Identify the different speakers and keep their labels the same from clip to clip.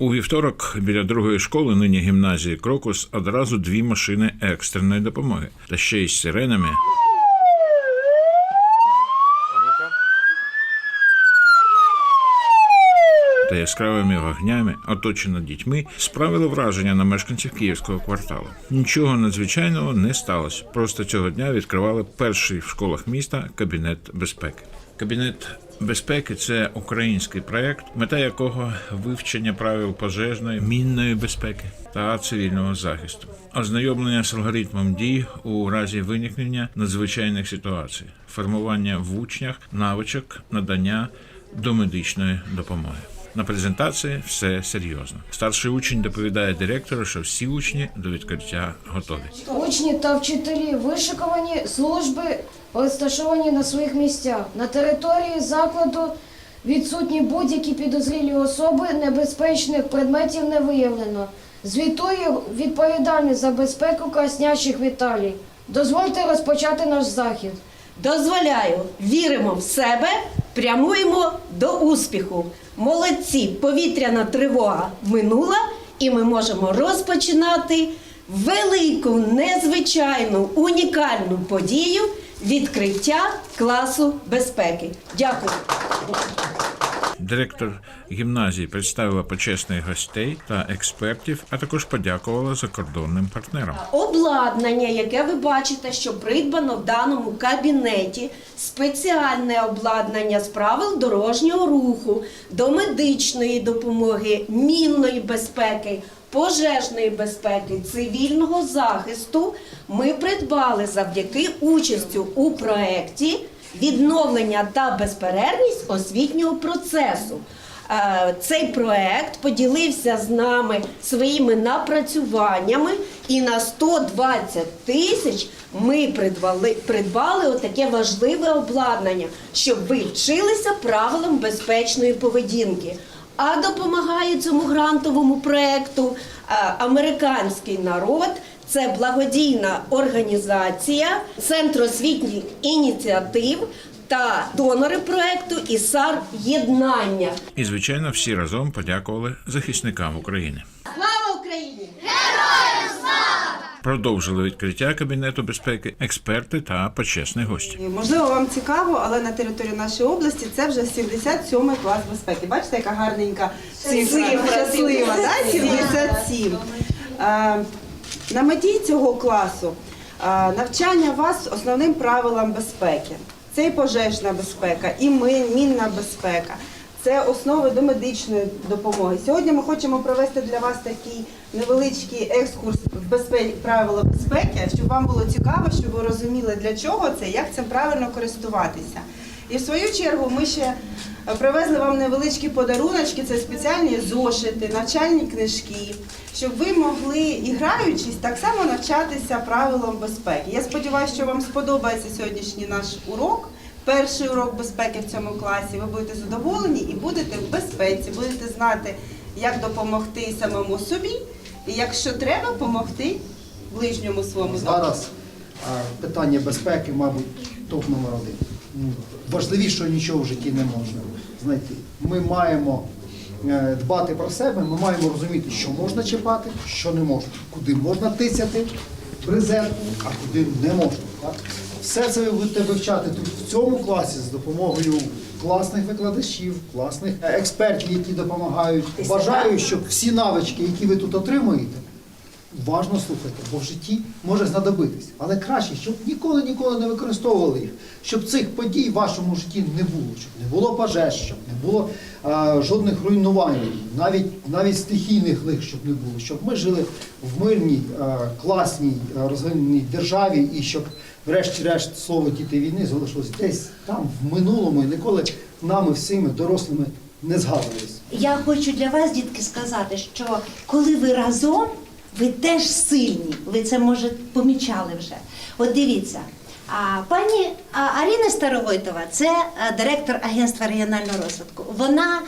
Speaker 1: У вівторок біля другої школи, нині гімназії Крокус, одразу дві машини екстреної допомоги та ще й з сиренами. Та яскравими вогнями, оточена дітьми, справили враження на мешканців київського кварталу. Нічого надзвичайного не сталося. Просто цього дня відкривали перший в школах міста кабінет безпеки. Кабінет безпеки це український проект, мета якого вивчення правил пожежної, мінної безпеки та цивільного захисту, ознайомлення з алгоритмом дій у разі виникнення надзвичайних ситуацій, формування в учнях навичок надання домедичної допомоги. На презентації все серйозно. Старший учень доповідає директору, що всі учні до відкриття готові.
Speaker 2: Учні та вчителі вишиковані служби розташовані на своїх місцях. На території закладу відсутні будь-які підозрілі особи, небезпечних предметів не виявлено. Звітує відповідальний за безпеку краснячих Віталій. Дозвольте розпочати наш захід.
Speaker 3: Дозволяю, віримо в себе, прямуємо до успіху. Молодці, повітряна тривога минула, і ми можемо розпочинати велику, незвичайну, унікальну подію відкриття класу безпеки. Дякую.
Speaker 1: Директор гімназії представила почесних гостей та експертів, а також подякувала закордонним партнерам.
Speaker 3: Обладнання, яке ви бачите, що придбано в даному кабінеті, спеціальне обладнання з правил дорожнього руху, до медичної допомоги, мінної безпеки, пожежної безпеки, цивільного захисту, ми придбали завдяки участю у проєкті відновлення та безперервність освітнього процесу. Е, Цей проект поділився з нами своїми напрацюваннями, і на 120 тисяч ми придбали, придбали отаке важливе обладнання, щоб ви вчилися правилам безпечної поведінки. А допомагає цьому грантовому проекту е, американський народ. Це благодійна організація, Центр освітніх ініціатив та донори проекту ІСАР Єднання.
Speaker 1: І, звичайно, всі разом подякували захисникам України.
Speaker 3: Слава Україні! Героям!
Speaker 1: Продовжили відкриття кабінету безпеки експерти та почесні гості.
Speaker 4: Можливо, вам цікаво, але на території нашої області це вже 77 клас безпеки. Бачите, яка гарненька цифра,
Speaker 3: Цифра,
Speaker 4: щаслива, да? 77. На меті цього класу навчання вас основним правилам безпеки. Це і пожежна безпека, і мінна безпека. Це основи до медичної допомоги. Сьогодні ми хочемо провести для вас такий невеличкий екскурс в безпеки, правила безпеки, щоб вам було цікаво, щоб ви розуміли, для чого це, як цим правильно користуватися. І в свою чергу ми ще е, привезли вам невеличкі подаруночки, це спеціальні зошити, навчальні книжки, щоб ви могли, і граючись, так само навчатися правилам безпеки. Я сподіваюся, що вам сподобається сьогоднішній наш урок. Перший урок безпеки в цьому класі. Ви будете задоволені і будете в безпеці, будете знати, як допомогти самому собі, і якщо треба, допомогти ближньому своєму.
Speaker 5: Зараз а, питання безпеки, мабуть, топ номер один. Важливішого нічого в житті не можна знайти. Ми маємо е, дбати про себе, ми маємо розуміти, що можна чіпати, що не можна, куди можна тисяти брезенту, а куди не можна. Так? Все це ви будете вивчати тут в цьому класі з допомогою класних викладачів, класних е, експертів, які допомагають. Бажаю, щоб всі навички, які ви тут отримуєте, Важно слухати, бо в житті може знадобитись. Але краще, щоб ніколи ніколи не використовували їх, щоб цих подій в вашому житті не було, щоб не було пожеж, щоб не було а, жодних руйнувань, навіть навіть стихійних лих, щоб не було, щоб ми жили в мирній, а, класній, розвиненій державі, і щоб, врешті-решт, слово діти війни залишилось десь там, в минулому, і ніколи нами всіми дорослими не згадувалось.
Speaker 6: Я хочу для вас, дітки, сказати, що коли ви разом, ви теж сильні. Ви це може помічали вже. От дивіться, пані а, Аріна Старовойтова це директор агентства регіонального розвитку. Вона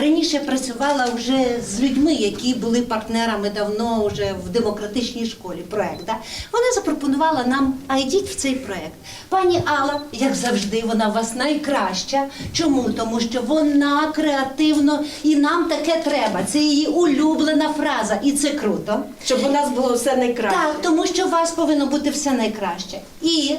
Speaker 6: раніше працювала вже з людьми, які були партнерами давно вже в демократичній школі. Проект. Да? Вона запропонувала нам, а йдіть в цей проект. Пані Алла, як завжди, вона у вас найкраща. Чому? Тому що вона креативно і нам таке треба. Це її улюблена фраза, і це круто.
Speaker 3: Щоб у нас було все найкраще.
Speaker 6: Так, тому що у вас повинно бути все найкраще. І е,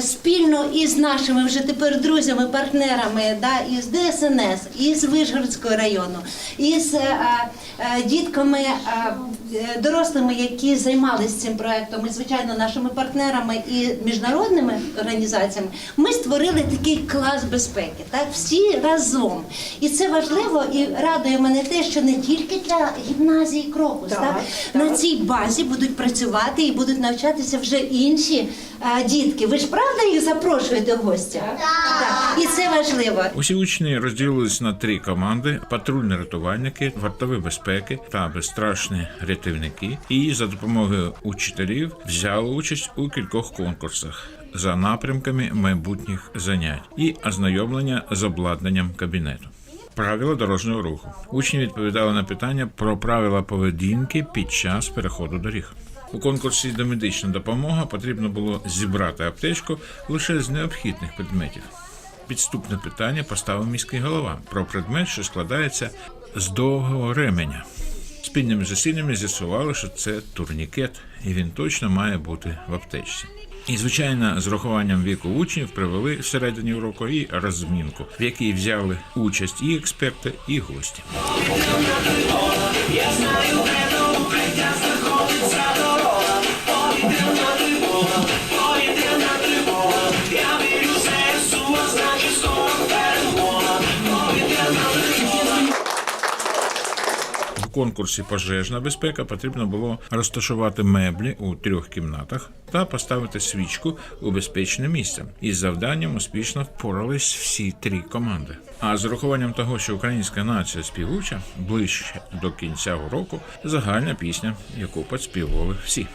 Speaker 6: спільно із нашими вже тепер друзями, партнерами, да, із ДСНС, із Вишгородського району, із е, е, дітками, е, е, дорослими, які займалися цим проектом, і звичайно нашими партнерами і міжнародними організаціями, ми створили такий клас безпеки. Так, всі разом. І це важливо і радує мене те, що не тільки для гімназії Крокус,
Speaker 3: Так,
Speaker 6: так,
Speaker 3: так.
Speaker 6: на цій базі будуть працювати і будуть навчатися вже інші а, дітки. Ви ж правда їх запрошуєте в гості? Так. І це важливо.
Speaker 1: Усі учні розділились на три команди: патрульні рятувальники, вартові безпеки та безстрашні рятівники. І за допомогою учителів взяли участь у кількох конкурсах. За напрямками майбутніх занять і ознайомлення з обладнанням кабінету. Правила дорожнього руху. Учні відповідали на питання про правила поведінки під час переходу доріг. У конкурсі домедична допомога потрібно було зібрати аптечку лише з необхідних предметів. Підступне питання поставив міський голова про предмет, що складається з довгого ременя. Спільними зусиллями з'ясували, що це турнікет, і він точно має бути в аптечці. І, звичайно, з рахуванням віку учнів привели всередині уроку і розмінку, в якій взяли участь і експерти, і гості. В конкурсі пожежна безпека потрібно було розташувати меблі у трьох кімнатах та поставити свічку у безпечне місце. Із завданням успішно впорались всі три команди. А з урахуванням того, що українська нація співуча, ближче до кінця уроку загальна пісня, яку підспівували всі.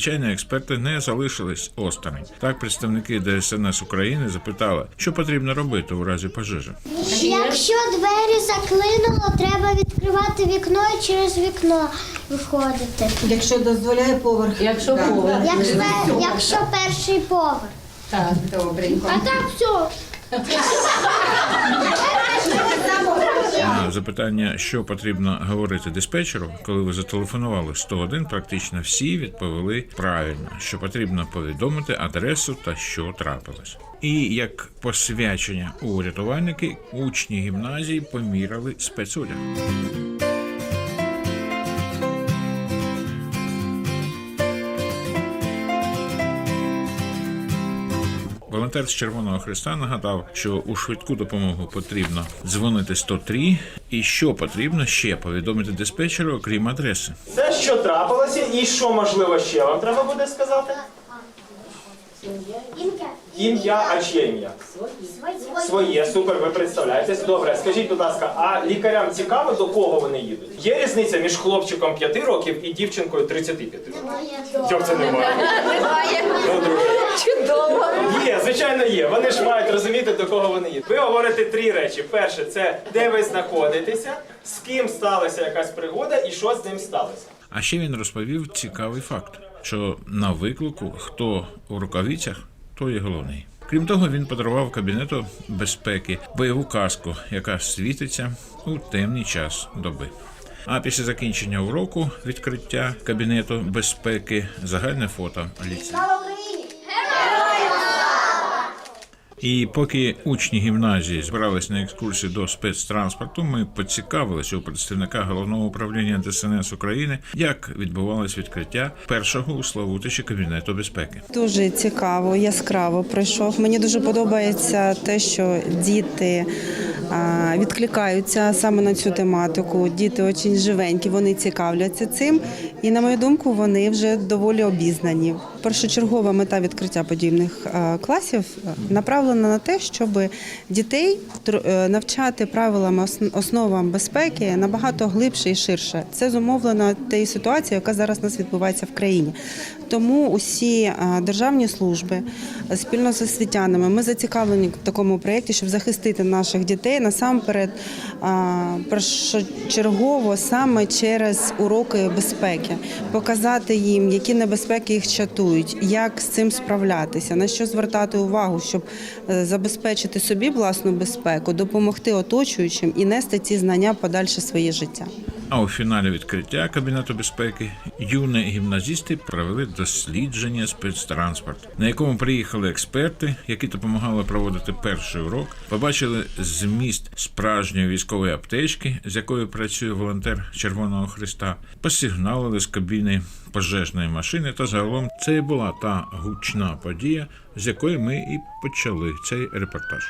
Speaker 1: Звичайно, експерти не залишились осторонь. Так, представники ДСНС України запитали, що потрібно робити у разі пожежі.
Speaker 7: Якщо двері заклинуло, треба відкривати вікно і через вікно виходити.
Speaker 3: Якщо дозволяє поверх. Якщо поверх.
Speaker 7: Якщо, якщо перший поверх.
Speaker 3: Так, добренько.
Speaker 7: А так все.
Speaker 1: Запитання, що потрібно говорити диспетчеру, коли ви зателефонували 101, практично всі відповіли правильно, що потрібно повідомити адресу та що трапилось. І як посвячення у рятувальники, учні гімназії поміряли спецодяг. Волонтер з Червоного Христа нагадав, що у швидку допомогу потрібно дзвонити 103, і що потрібно ще повідомити диспетчеру, окрім адреси.
Speaker 8: Це що трапилося і що можливо ще вам треба буде сказати?
Speaker 7: Ім'я.
Speaker 8: Ім'я, а чиє ім'я? Своє, супер, ви представляєтесь. Добре, скажіть, будь ласка, а лікарям цікаво, до кого вони їдуть? Є різниця між хлопчиком 5 років і дівчинкою 35 років? Як це немає? Немає. Ну, друже. Чудово. Є, звичайно, є. Вони ж мають розуміти, до кого вони їдуть. Ви говорите три речі. Перше, це де ви знаходитеся, з ким сталася якась пригода і що з ним сталося.
Speaker 1: А ще він розповів цікавий факт, що на виклику хто у рукавицях, той і головний. Крім того, він подарував кабінету безпеки бойову каску, яка світиться у темний час доби. А після закінчення уроку відкриття кабінету безпеки загальне фото ліцею.
Speaker 7: Слава Україні!
Speaker 1: І поки учні гімназії збирались на екскурсію до спецтранспорту, ми поцікавилися у представника головного управління ДСНС України, як відбувалось відкриття першого у Славутичі кабінету безпеки.
Speaker 9: Дуже цікаво, яскраво пройшов. Мені дуже подобається те, що діти
Speaker 4: відкликаються саме на цю тематику. Діти дуже живенькі, вони цікавляться цим. І на мою думку, вони вже доволі обізнані. Першочергова мета відкриття подібних е, класів е, направлена на те, щоб дітей е, навчати правилам основам безпеки набагато глибше і ширше. Це зумовлено тією ситуацією, яка зараз у нас відбувається в країні. Тому усі державні служби спільно з освітянами ми зацікавлені в такому проєкті, щоб захистити наших дітей насамперед першочергово саме через уроки безпеки, показати їм, які небезпеки їх чатують, як з цим справлятися, на що звертати увагу, щоб е, забезпечити собі власну безпеку, допомогти оточуючим і нести ці знання подальше своє життя.
Speaker 1: А у фіналі відкриття кабінету безпеки юні гімназісти провели дослідження спецтранспорт, на якому приїхали експерти, які допомагали проводити перший урок, побачили зміст справжньої військової аптечки, з якою працює волонтер Червоного Христа, посигналили з кабіни пожежної машини. Та загалом це була та гучна подія, з якої ми і почали цей репортаж.